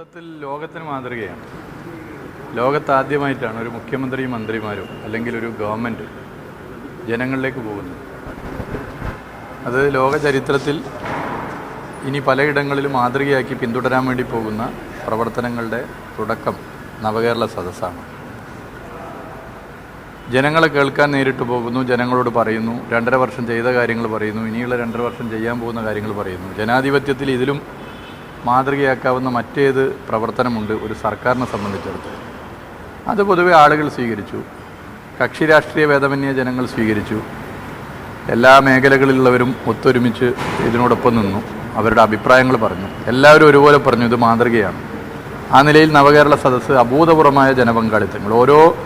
മൊത്തത്തിൽ ലോകത്തിന് മാതൃകയാണ്. ലോകത്താദ്യമായിട്ടാണ് ഒരു മുഖ്യമന്ത്രിയും മന്ത്രിമാരും അല്ലെങ്കിൽ ഒരു ഗവൺമെന്റ് ജനങ്ങളിലേക്ക് പോകുന്നത്. അത് ലോക ചരിത്രത്തിൽ ഇനി പലയിടങ്ങളിലും മാതൃകയാക്കി പിന്തുടരാൻ വേണ്ടി പോകുന്ന പ്രവർത്തനങ്ങളുടെ തുടക്കം നവകേരള സദസ്സാണ്. ജനങ്ങളെ കേൾക്കാൻ നേരിട്ട് പോകുന്നു ജനങ്ങളോട് പറയുന്നു രണ്ടര വർഷം ചെയ്ത കാര്യങ്ങൾ പറയുന്നു ഇനിയുള്ള രണ്ടര വർഷം ചെയ്യാൻ പോകുന്ന കാര്യങ്ങൾ പറയുന്നു. ജനാധിപത്യത്തിൽ ഇതിലും മാതൃകയാക്കാവുന്ന മറ്റേത് പ്രവർത്തനമുണ്ട് ഒരു സർക്കാരിനെ സംബന്ധിച്ചിടത്തോളം. അത് പൊതുവെ ആളുകൾ സ്വീകരിച്ചു. കക്ഷി രാഷ്ട്രീയ ഭേദമന്യ ജനങ്ങൾ സ്വീകരിച്ചു. എല്ലാ മേഖലകളിലുള്ളവരും ഒത്തൊരുമിച്ച് ഇതിനോടൊപ്പം നിന്നു. അവരുടെ അഭിപ്രായങ്ങൾ പറഞ്ഞു. എല്ലാവരും ഒരുപോലെ പറഞ്ഞു ഇത് മാതൃകയാണ്. ആ നിലയിൽ നവകേരള സദസ്സ് അഭൂതപൂർവമായ ജനപങ്കാളിത്തങ്ങൾ. ഓരോ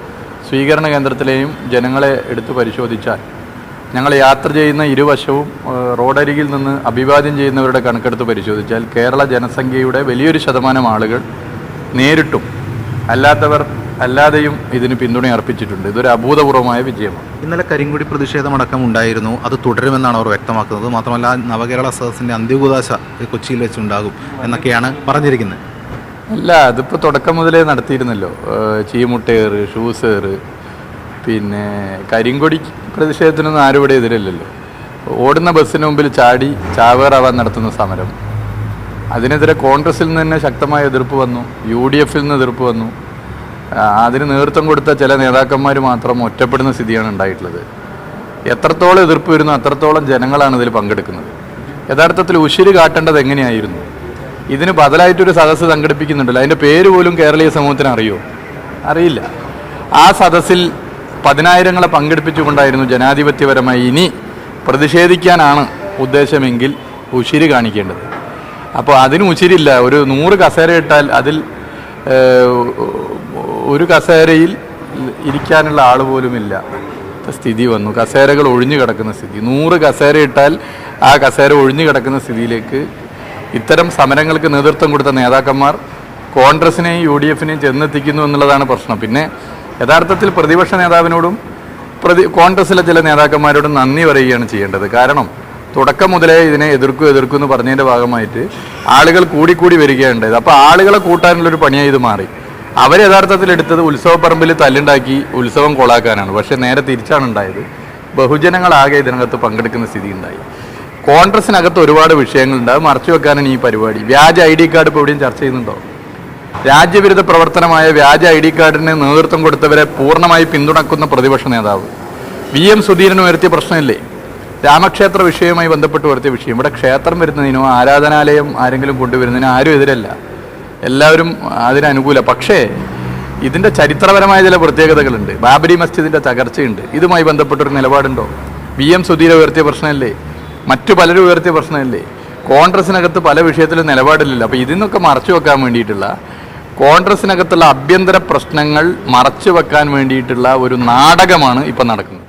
സ്വീകരണ കേന്ദ്രത്തിലെയും ജനങ്ങളെ എടുത്തു പരിശോധിച്ചാൽ ഞങ്ങൾ യാത്ര ചെയ്യുന്ന ഇരുവശവും റോഡരികിൽ നിന്ന് അഭിവാദ്യം ചെയ്യുന്നവരുടെ കണക്കെടുത്ത് പരിശോധിച്ചാൽ കേരള ജനസംഖ്യയുടെ വലിയൊരു ശതമാനം ആളുകൾ നേരിട്ടും അല്ലാത്തവർ അല്ലാതെയും ഇതിന് പിന്തുണ അർപ്പിച്ചിട്ടുണ്ട്. ഇതൊരു അഭൂതപൂർവമായ വിജയമാണ്. ഇന്നലെ കരിങ്കുടി പ്രതിഷേധമടക്കം ഉണ്ടായിരുന്നു. അത് തുടരുമെന്നാണ് അവർ വ്യക്തമാക്കുന്നത്. മാത്രമല്ല നവകേരള സദസ്സിന്റെ അന്ത്യകൂതാശ കൊച്ചിയിൽ വെച്ചുണ്ടാകും എന്നൊക്കെയാണ് പറഞ്ഞിരിക്കുന്നത്. അല്ല അതിപ്പോൾ തുടക്കം മുതലേ നടത്തിയിരുന്നല്ലോ. ചീമുട്ടേറ് ഷൂസേറ് പിന്നെ കരിങ്കൊടി പ്രതിഷേധത്തിനൊന്നും ആരും ഇവിടെ എതിരല്ലല്ലോ. ഓടുന്ന ബസ്സിന് മുമ്പിൽ ചാടി ചാവേറാവാൻ നടത്തുന്ന സമരം. അതിനെതിരെ കോൺഗ്രസിൽ നിന്ന് തന്നെ ശക്തമായ എതിർപ്പ് വന്നു. യു ഡി എഫിൽ നിന്ന് എതിർപ്പ് വന്നു. അതിന് നേതൃത്വം കൊടുത്ത ചില നേതാക്കന്മാർ മാത്രം ഒറ്റപ്പെടുന്ന സ്ഥിതിയാണ് ഉണ്ടായിട്ടുള്ളത്. എത്രത്തോളം എതിർപ്പ് വരുന്നു അത്രത്തോളം ജനങ്ങളാണ് ഇതിൽ പങ്കെടുക്കുന്നത്. യഥാർത്ഥത്തിൽ ഉശിര് കാട്ടേണ്ടത് എങ്ങനെയായിരുന്നു? ഇതിന് ബദലായിട്ടൊരു സദസ്സ് സംഘടിപ്പിക്കുന്നുണ്ടല്ലോ. അതിന്റെ പേര് പോലും കേരളീയ സമൂഹത്തിന് അറിയോ? അറിയില്ല. ആ സദസ്സിൽ പതിനായിരങ്ങളെ പങ്കെടുപ്പിച്ചുകൊണ്ടായിരുന്നു ജനാധിപത്യപരമായി ഇനി പ്രതിഷേധിക്കാനാണ് ഉദ്ദേശമെങ്കിൽ ഉശിരി കാണിക്കേണ്ടത്. അപ്പോൾ അതിന് ഉശിരില്ല ഒരു നൂറ് കസേര ഇട്ടാൽ അതിൽ ഒരു കസേരയിൽ ഇരിക്കാനുള്ള ആൾ പോലുമില്ല. സ്ഥിതി വന്നു. കസേരകൾ ഒഴിഞ്ഞു കിടക്കുന്ന സ്ഥിതി. നൂറ് കസേര ഇട്ടാൽ ആ കസേര ഒഴിഞ്ഞു കിടക്കുന്ന സ്ഥിതിയിലേക്ക് ഇത്തരം സമരങ്ങൾക്ക് നേതൃത്വം കൊടുത്ത നേതാക്കന്മാർ കോൺഗ്രസിനെയും യു ഡി എഫിനെയും ചെന്നെത്തിക്കുന്നു എന്നുള്ളതാണ് പ്രശ്നം. പിന്നെ യഥാർത്ഥത്തിൽ പ്രതിപക്ഷ നേതാവിനോടും പ്രതി കോൺഗ്രസിലെ ചില നേതാക്കന്മാരോടും നന്ദി പറയുകയാണ് ചെയ്യേണ്ടത്. കാരണം തുടക്കം മുതലേ ഇതിനെ എതിർക്കും എതിർക്കും എന്ന് പറഞ്ഞതിന്റെ ഭാഗമായിട്ട് ആളുകൾ കൂടിക്കൂടി വരികയുണ്ടായത് അപ്പോൾ ആളുകളെ കൂട്ടാനുള്ളൊരു പണിയായി ഇത് മാറി. അവർ യഥാർത്ഥത്തിൽ എടുത്തത് ഉത്സവപ്പറമ്പിൽ തല്ലുണ്ടാക്കി ഉത്സവം കൊളാക്കാനാണ്. പക്ഷേ നേരെ തിരിച്ചാണ് ഉണ്ടായത്. ബഹുജനങ്ങളാകെ ഇതിനകത്ത് പങ്കെടുക്കുന്ന സ്ഥിതി ഉണ്ടായി. കോൺഗ്രസിനകത്ത് ഒരുപാട് വിഷയങ്ങളുണ്ട്. അത് മറച്ചു വെക്കാനാണ് ഈ പരിപാടി. വ്യാജ ഐ ഡി കാർഡ് ഇപ്പോൾ എവിടെയും ചർച്ച ചെയ്യുന്നുണ്ടോ? രാജ്യവിരുദ്ധ പ്രവർത്തനമായ വ്യാജ ഐ ഡി കാർഡിന് നേതൃത്വം കൊടുത്തവരെ പൂർണമായി പിന്തുണക്കുന്ന പ്രതിപക്ഷ നേതാവ്. വി എം സുധീരൻ ഉയർത്തിയ പ്രശ്നമില്ലേ? രാമക്ഷേത്ര വിഷയവുമായി ബന്ധപ്പെട്ട് ഉയർത്തിയ വിഷയം. ഇവിടെ ക്ഷേത്രം വരുന്നതിനോ ആരാധനാലയം ആരെങ്കിലും കൊണ്ടുവരുന്നതിനോ ആരും എതിരല്ല. എല്ലാവരും അതിനനുകൂല പക്ഷേ ഇതിന്റെ ചരിത്രപരമായ ചില പ്രത്യേകതകളുണ്ട്. ബാബരി മസ്ജിദിന്റെ തകർച്ചയുണ്ട്. ഇതുമായി ബന്ധപ്പെട്ടൊരു നിലപാടുണ്ടോ? വി എം സുധീര ഉയർത്തിയ പ്രശ്നമല്ലേ? മറ്റു പലരും ഉയർത്തിയ പ്രശ്നമല്ലേ? കോൺഗ്രസിനകത്ത് പല വിഷയത്തിലും നിലപാടില്ലല്ലോ. അപ്പോൾ ഇതിന്നൊക്കെ മറച്ചു വെക്കാൻ വേണ്ടിയിട്ടുള്ള കോൺഗ്രസിനകത്തുള്ള ആഭ്യന്തര പ്രശ്നങ്ങൾ മറച്ചു വെക്കാൻ വേണ്ടിയിട്ടുള്ള ഒരു നാടകമാണ് ഇപ്പം നടക്കുന്നത്.